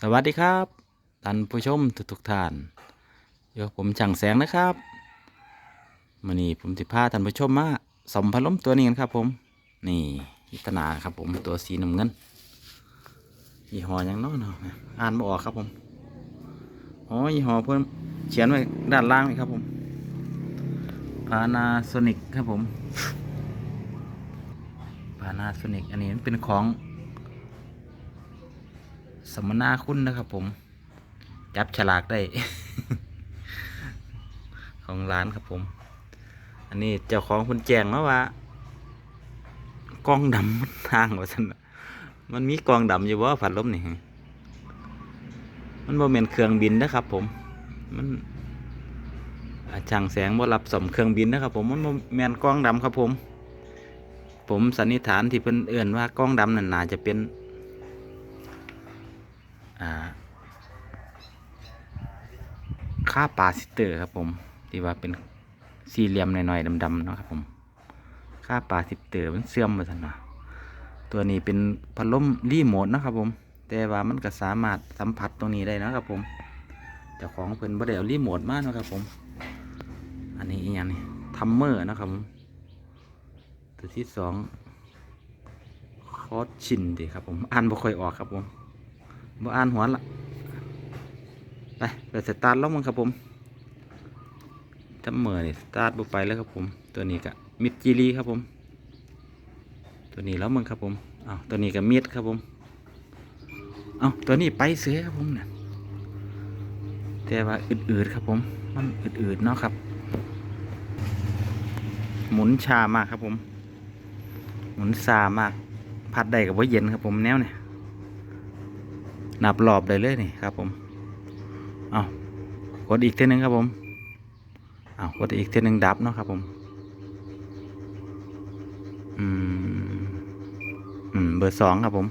สวัสดีครับท่านผู้ชมทุกทุกท่านเดี๋ยวผมช่างแสงนะครับมื่อนี้ผมสิพาท่านผู้ชมมาสมพัดลมตัวนี้กันครับ ผม นี่อิตนาครับ ผมตัวสีน้ำเงินยี่ห้อยังเน้อเนาะอ่านไม่ออกครับผมอ๋อยี่ห้อเพิ่มเขียนไว้ด้านล่างนี่ครับผมพานาโซนิกครับผมพานาโซนิกอันนี้เป็นของ สมนาคุณนะครับผม จับฉลากได้ ของร้านครับผม อันนี้เจ้าของคุณแจงมาว่ากล้องดำมันทางว่าสันมันมีกล้องดำอยู่ว่าผัดลมนี่มันบ่เป็นเครื่องบินนะครับ ผม มันช่างแสงบ่รับสมเครื่องบินนะครับ ผมมันบ่แมนกล้องดำครับผม ผมสันนิษฐานที่เพิ่นเอื่นว่ากล้องดำนั่นน่าจะเป็น ค่าปลาซิเตอร์ครับผมที่ว่าเป็นสี่เหลี่ยมหน่อยๆดำๆนะครับผมค่าปลาซิเตอร์มันเสื่อมไปทันนะตัวนี้เป็นพัดลมรีโมทนะครับผม แต่ว่ามันก็สามารถสัมผัสตรงนี้ได้นะครับผมเจ้าของเพิ่นบ่ได้เอารีโมทมาเนะครับผม อันนี้อย่างนี่ทัมเมอร์นะครับผมตัวที่สองคอชินดีครับผมอ่านบ่ค่อยออกครับผม บ่อ่านหัวละไปไปสตาร์ทแล้วมึงครับผมจำเมื่อนี่สตาร์ทบุไปแล้วครับผม ตัวนี้ก็มิดจีรีครับผม ตัวนี้แล้วมึงครับผมเอาวตัวนี้ก็มิดครับผมเอาตัวนี้ไปเสือครับผมเนี่ยแต่ว่าอืดๆครับผม มันอืดๆเนาะครับ หมุนชามากครับผม หมุนซามาก พัดได้กับว่าเย็นครับผมแนวเนี่ย นับรอบได้เลยนี่ครับผม เอากดอีกเท่านึงครับผม เอากดอีกเท่านึงดับเนาะครับผม อืม อืม เบอร์สองครับผม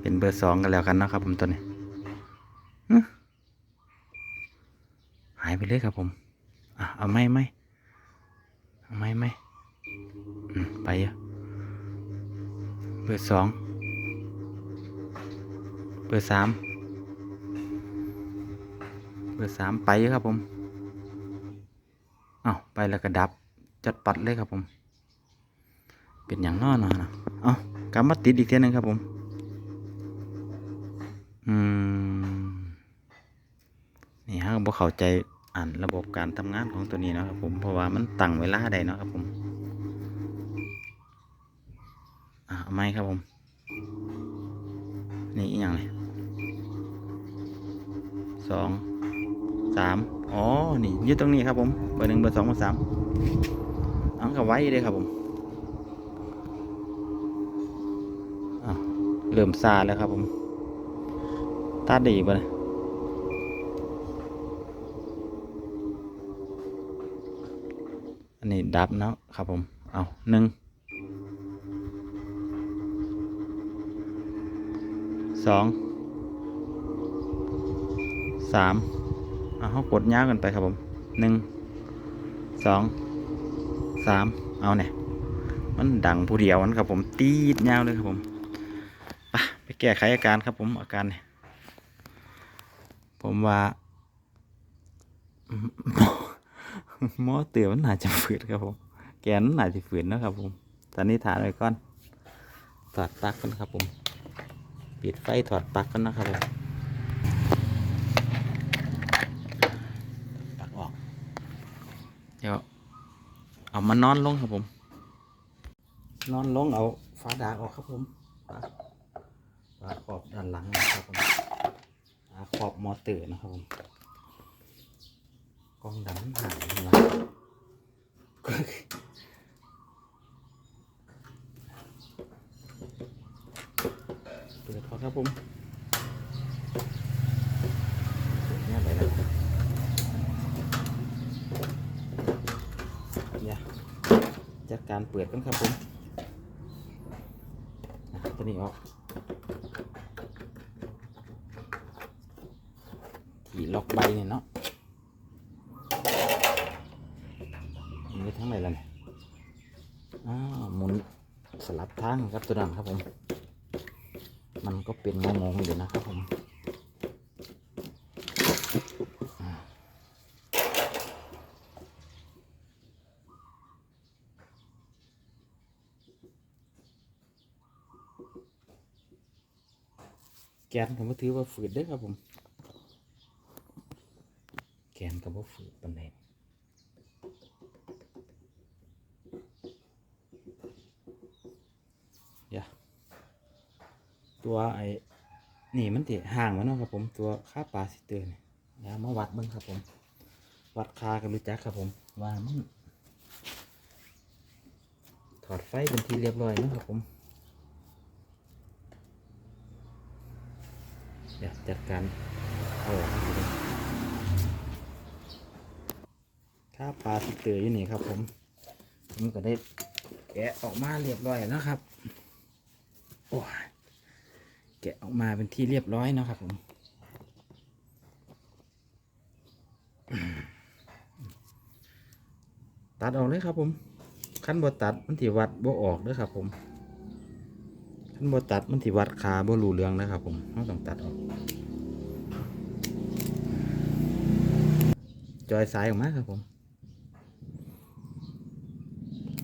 เป็นเบอร์สองกันแล้วกันเนาะครับผมตัวนี้หายไปเลยครับผม อะ เอาไม่ไม่เอาไม่ไม่ไปอะเบอร์สอง บอร์สามเบอร์สามไปครับผมเอาไปแล้วก็ดับจัดปัดเลยครับผม เป็นอย่างนอนนะนะเอากลับมาติดอีกเทียหนึงครับผม อืม นี่ฮะบ่เข้าใจอ่านระบบการทำงานของตัวนี้นะครับผม เพราะว่ามันตั้งเวลาได้เนาะครับผม อ่าไหมครับผม นี่อีกอย่างเลย สองสามอ๋อ นี่ยู่ตรงนี้ครับผม เบอร์หนึ่งเบอร์สองเบอร์สามเอากับไว้เลยครับผมเริ่มซาแล้วครับผมตาดีป่ะเนี่ยอันนี้ดับเนาะครับผม เอาหนึ่งสอง สามเอาเขากดย้ากันไปครับผมหนึ่งสองสามเอาเนี่ยมันดังผู้เดียวนันครับผมตีดยาวเลยครับผมไปไปแก้ไขอาการครับผมอาการเนี่ยผมว่าหมอเตือนมันน่าจะฝืดครับผม แกนมันน่าจะฝืดนะครับผมสันนิษฐานไว้ก่อนถอดปลั๊กกันครับผม ปิดไฟถอดปลั๊กกันนะครับผมปลั๊กออก เดี๋ยว เอามานอนลงครับผม นอนลงเอาฝาดาออกครับผมฝาฝาขอบด้านหลังนะครับผมฝาขอบมอเตอร์นะครับผมกล้องดำหายไปแล้วเปิดพอครับผมเปิดเนี่ยไปแล้วเนี่ยจัดการ เปิดกันครับผมอะตัวนี้ออกที่ล็อกใบเนี่ยเนาะมีทั้งไหนล่ะเนี่ยอ้าวหมุนสลับทางครับตัวนั้นครับผม มันก็เป็นงงๆอยู่นะครับผม แกนก็บ่ถือว่าฝืดเด้อครับผม แกนก็บ่ฝืดปานใดเดี๋ยวตัวไอ้นี่มันติห่างมาเนาะครับผมตัวค่าปลาสิเตอร์นี่ยมาวัดบิ่งครับผม วัดคากันรู้จักครับผมว่ามันถอดไฟเป็นที่เรียบร้อยนะครับผม เดี๋ยวจัดการเอาอกครับผมค่าปลาสิเตออยู่นี่ครับ ผมผมก็ได้แกะออกมาเรียบร้อยแล้วนะครับโอ้แกะออกมาเป็นที่เรียบร้อยนะครับผมตัดออกเลยครับผมขั้นบ่ตัดมันถิวัดบ่ออกเด้อครับผม ขั้นบ่ตัดมันถิวัดขาบ่รูเรื่องนะครับ ผมเราต้องตัดออกจอยสายออกมาครับผม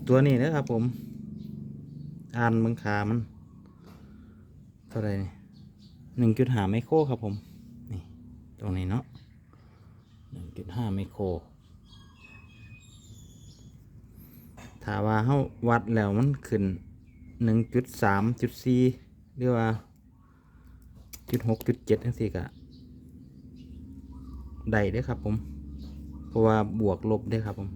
ตัวนี้นะครับผม อ่านเบังขามัน เท่าไรนี่หนึ่งจุดห้าไมโครครับผม นี่ ตรงนี้เนาะหนึ่งจุดห้าไมโครถ้าว่าเฮาวัดแล้วมันขึ้น หนึ่งจุดสามจุดสี่หรือว่าจุดหกจุดเจ็ดทั้งสี่กะได้ด้อครับผมเพราะว่าบวกลบเด้ครับผม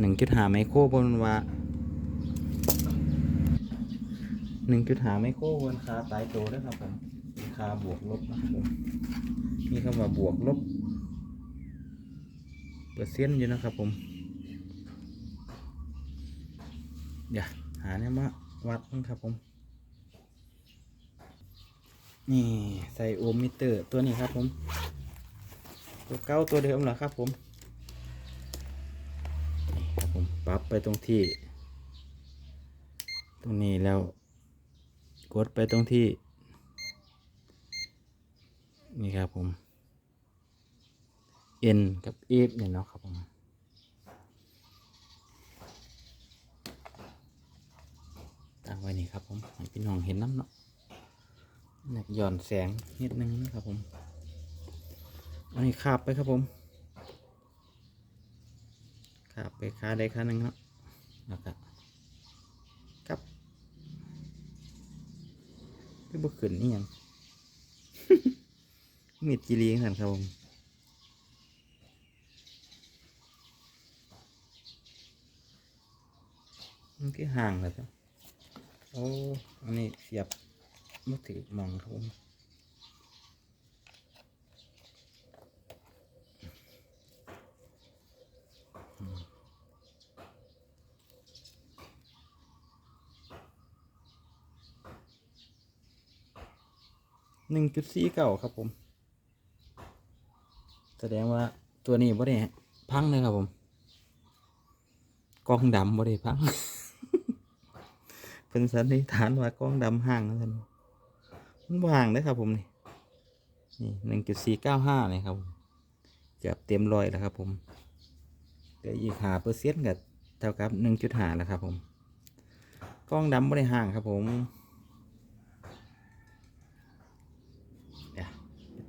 หนึ่งจุดหาไมโครบนว่าหนึ่งจุดหาไมโครบนคาตายตัวเด้ครับผมคาบวกลบนะครับผมมีคำว่าบวกลบเปอร์เซ็นต์อยู่นะครับผม เดี๋ยวหาเนี่ยมาวัดมั้งครับผม นี่ใส่โอห์มมิเตอร์ตัวนี้ครับผม ตัวเก้าตัวเดิมเหรอครับผมครับผมปรับไปตรงที่ ตรงนี้แล้วกดไปตรงที่ นี่ครับผม N กับ F เนี่ยเนาะครับผม ตั้ง ไว้นี่ครับผมให้พี่น้องเห็นน้ำเนาะอยากหย่อนแสงนิดนึงนะครับผม อันนี้ขาบไปครับผมขาบไปขาใดขาหนึ่งเนาะแล้วก็กับไม่บุกขึ้นนี่ยังมีดจีรีกันครับผมมันก็ห่างแล้วจ้ะ อ้อันนี้เสียบมือถือมองครับผมหนึ่งจุดสี่เก้าครับผม แสดงว่าตัวนี้บ่ได้พังเลยครับผม กองดำบ่ได้พัง เป็นสันนิษฐานว่ากล้องดำห่างนะท่านมันห่างเลยครับผมนี่นี่หนึ่งจุดสี่เก้าห้าเลยครับผมเกือบเต็มร้อยแล้วครับ ผมเดี๋ยวอีกหาเปอร์เซ็นต์กับเท่ากับหนึ่งจุดห้าแล้วครับ ผมกล้องดำไม่ได้ห่างครับ ผม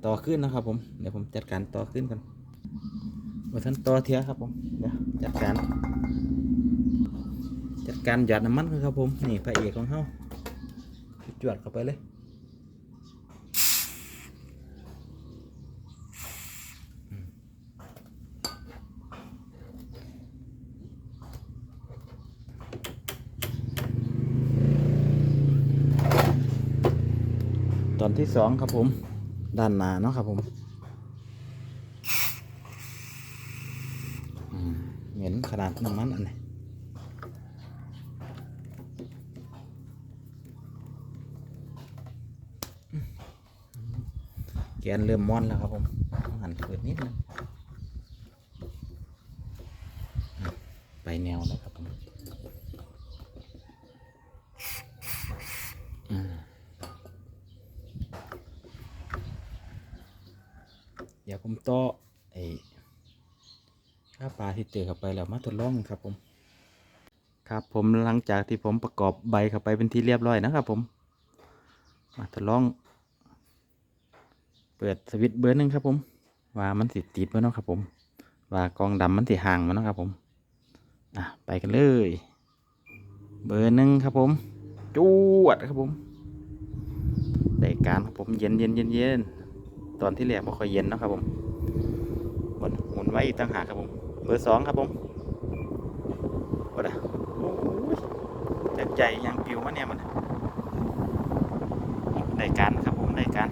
ต่อขึ้นนะครับ ผมเดี๋ยวผมจัดการต่อขึ้นกันว่าท่านต่อเทียครับผมเดี๋ยวจัดการ จัดการหยดน้ำมันครับผม นี่พระเอกของเขาจวดเข้าไปเลยตอนที่สองครับผม ด้านหน้าเนาะครับผมอืมเหม็นขนาดน้ำมันอันนี้ แกนเริ่มมอนแล้วครับผมหันเปิดนิดนึงไปแนวแล้วครับผมอืมเดี๋ยวผมต่อไอ้ข้าปลาที่เจอเข้าไปแล้วมาทดลองครับผมครับผมหลังจากที่ผมประกอบใบเข้าไปเป็นที่เรียบร้อยนะครับผมมาทดลอง เปิดสวิตช์เบอร์หนึ่งครับผมว่ามันสิติดบ่เนาะครับผมว่ากองดำมันสิห่างบ่เนาะครับผม อะไปกันเลย เบอร์หนึ่งครับผม จวดครับผมได้การครับผมเย็นเย็นเย็นเย็นตอนที่แรกบ่ค่อยเย็นเนาะครับผมหมุนหมุนไว้อีกต่างหากครับผม เบอร์สองครับผมโอ้ดะโอ้ยจากใจยังปิวมาเนี่ยมันได้การครับผมได้การ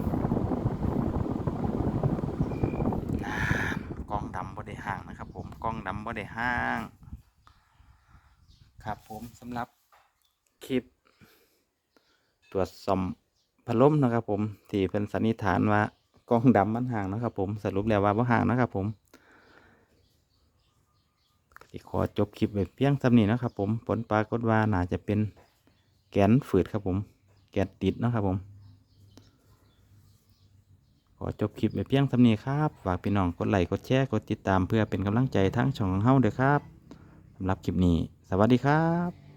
น่ากล้องดำบ่ได้ห่างนะครับผมกล้อง ดำบ่ได้ห่าง ครับผมสำหรับคลิป ตรวจสอบพัดลมนะครับ ผมที่เป็นสันนิษฐานว่ากล้องดำมันห่างนะครับ ผมสรุปแล้วว่าบ่ห่างนะครับ ผมสิขอจบคลิปไว้เพียงสำนี้นะครับ ผมผลปรากฏว่าน่าจะเป็นแกนฝืดครับ ผม แกนติดนะครับผม ขอจบคลิปไปเพียงสำนี้ครับ ฝากพี่น้องกดไลค์กดแชร์กดติดตามเพื่อเป็นกำลังใจทั้งช่องของเฮาเด้อครับสำหรับคลิปนี้ สวัสดีครับ